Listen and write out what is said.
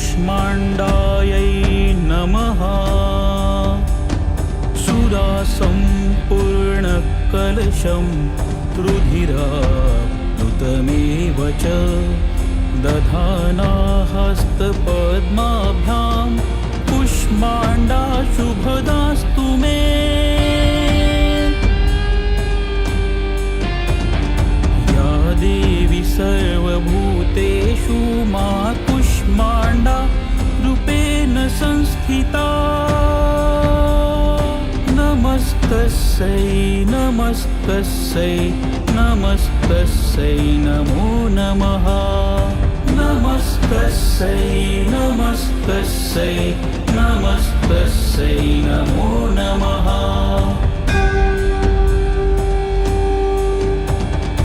कुष्माण्डायै नमः। सुरासम्पूर्णकलशं पूर्णकलशं च दधाना हस्तपद्माभ्यां कुष्माण्डा शुभदास्तु मे। या देवी सर्वभूतेषु मा कुष्माण्डा नमस्तस्यै नमस्तस्यै नमस्तस्यै नमो नमः नमस्तस्यै नमस्तस्यै नमस्तस्यै नमो नमः